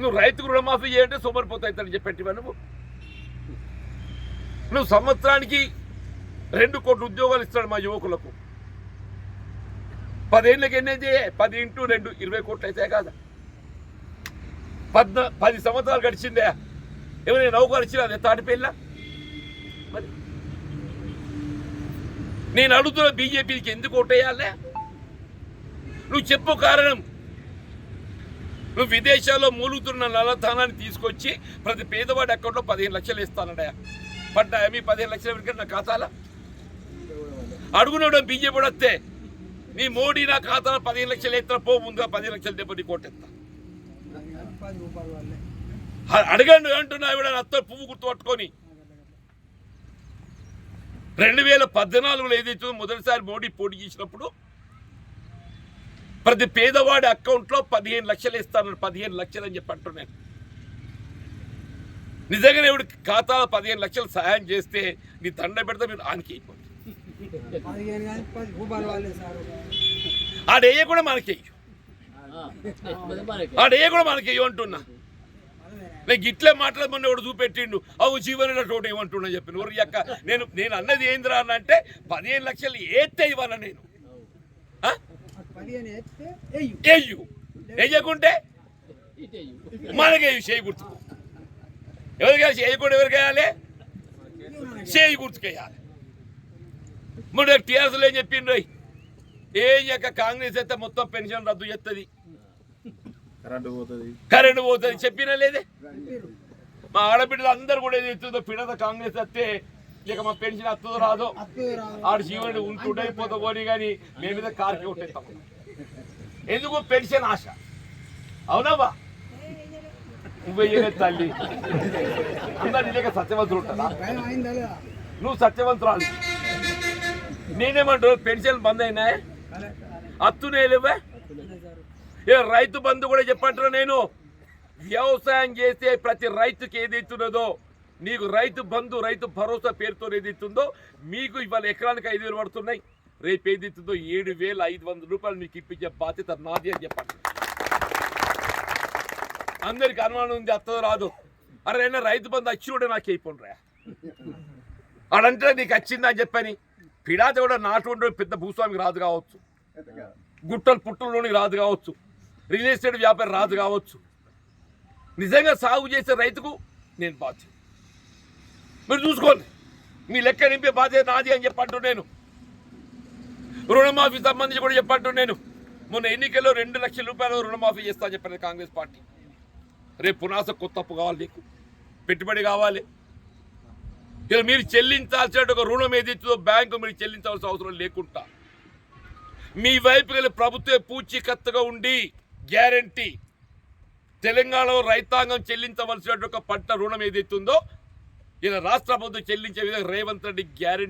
నువ్వు రైతుకు రుణమాఫీ చేయంటే సోమరిపోతాయితని చెప్పేటివా నువ్వు? నువ్వు సంవత్సరానికి రెండు కోట్ల ఉద్యోగాలు ఇస్తాడు మా యువకులకు. పదేళ్ళకి ఎన్నైతే పది ఇంటూ రెండు ఇరవై కోట్లు అయితే కాదా. పద్నా పది సంవత్సరాలు గడిచిందే. ఏమైనా నౌకలు ఇచ్చిన అదే తాటిపేళ్ళ మరి నేను అడుగుతున్న బీజేపీకి ఎందుకు ఓటేయాలే? నువ్వు చెప్పు కారణం. నువ్వు విదేశాల్లో మూలుగుతున్న నల్లధనాన్ని తీసుకొచ్చి ప్రతి పేదవాడి అకౌంట్లో పదిహేను లక్షలు ఇస్తానడయా పడ్డాయా మీ పదిహేను లక్షలు వరకు నా ఖాతాలో? అడుగునవడం బీజేపీ కూడా వస్తే నీ మోడీ నా ఖాతాలో పదిహేను లక్షలు ఎత్తున పో ముందుగా పదిహేను లక్షలు దెబ్బ నీ అడగండి అంటున్నా ఇవిడ అత్త పువ్వు గుర్తు పట్టుకొని. రెండు వేల పద్నాలుగులో ఏదైతే మొదటిసారి మోడీ పోటీ చేసినప్పుడు ప్రతి పేదవాడి అకౌంట్లో పదిహేను లక్షలు ఇస్తాను పదిహేను లక్షలు అని చెప్పి అంటున్నాను నిజంగానే ఇవిడ ఖాతాలో పదిహేను లక్షలు సహాయం చేస్తే నీ దండ పెడితే మీరు ఆనికి అయిపోతుంది ఆడేయ కూడా మనకి ఆడేయ కూడా మనకి అంటున్నా. నేను గిట్లే మాట్లాడమని వాడు చూపెట్టిండు. అవు జీవన తోట ఏమంటున్నా చెప్పి ఊరి యొక్క నేను నేను అన్నది ఏందిరా అని అంటే పదిహేను లక్షలు ఏస్తే ఇవ్వాల నేను. ఎయ్యు ఏయ్యు వేయకుంటే మనకే చేయి గుర్తుకు ఎవరికైనా చేయకుండా ఎవరికి వేయాలి? చేయి గుర్తుకేయాలి ఇప్పుడు టీఆర్ఎస్లో ఏం చెప్పిండ్రు? ఏం యొక్క కాంగ్రెస్ అయితే మొత్తం పెన్షన్ రద్దు చేస్తుంది కరెంటు పోతుంది. కరెంటు పోతుంది. చెప్పినా లేదే? మా ఆడబిడ్డలు అందరూ కూడా ఏది కాంగ్రెస్ వస్తే ఇక మా పెన్షన్ వస్తుందో రాదో? ఆడు జీవనుడు ఉంటుండే పోతా పోనీ కానీ మేము మీద కార్కి కొట్టేస్తాం. ఎందుకు పెన్షన్ ఆశ? అవునవ్వా నువ్వు వెయ్యలే తల్లి. అందరు నీ దగ్గర సత్యవంతులు లేదా నువ్వు సత్యవంతురాలు. నేనేమంటారు పెన్షన్ బంద్ అయినాయి కరెక్ట్ అత్తునే లేవే? ఏ రైతు బంధు కూడా చెప్పంటారు నేను? వ్యవసాయం చేసే ప్రతి రైతుకి ఏదైతున్నదో నీకు రైతు బంధు రైతు భరోసా పేరుతో ఏదైతుందో మీకు ఇవాళ ఎకరానికి ఐదు వేలు పడుతున్నాయి. రేపు ఏదైతుందో ఏడు వేల ఐదు వందల రూపాయలు మీకు ఇప్పించే బాధ్యత నాది అని చెప్పండి. అందరికి అనుమానం ఉంది అత్తదో రాదు. అరే అయినా రైతు బంధు వచ్చినోడే నాకు అయిపోండిరా. అడంటే నీకు వచ్చిందని చెప్పని. పిడాత కూడా నాటు పెద్ద భూస్వామికి రాదు కావచ్చు. గుట్టలు పుట్టల్లోనికి రాదు కావచ్చు. రియల్ ఎస్టేట్ వ్యాపారం రాదు కావచ్చు. నిజంగా సాగు చేసే రైతుకు నేను బాధ్యత మీరు చూసుకోండి. మీ లెక్క నింపే బాధ్యత నాది అని చెప్పంటూ నేను రుణమాఫీ సంబంధించి కూడా చెప్పంటూ నేను మొన్న ఎన్నికల్లో రెండు లక్షల రూపాయలు రుణమాఫీ చేస్తా అని చెప్పారు కాంగ్రెస్ పార్టీ. రేపు పునాస కొత్త అప్పు కావాలి నీకు. పెట్టుబడి కావాలి. ఇక మీరు చెల్లించాల్సిన ఒక రుణం ఏదైతుందో బ్యాంకు మీరు చెల్లించాల్సిన అవసరం లేకుండా. మీ వైపు గల ప్రభుత్వ పూచీకత్తుగా ఉండి గ్యారంటీ. తెలంగాణలో రైతాంగం చెల్లించవలసిన ఒక పంట రుణం ఏదైతుందో ఇలా రాష్ట్ర ప్రభుత్వం చెల్లించే విధంగా రేవంత్ రెడ్డి గ్యారంటీ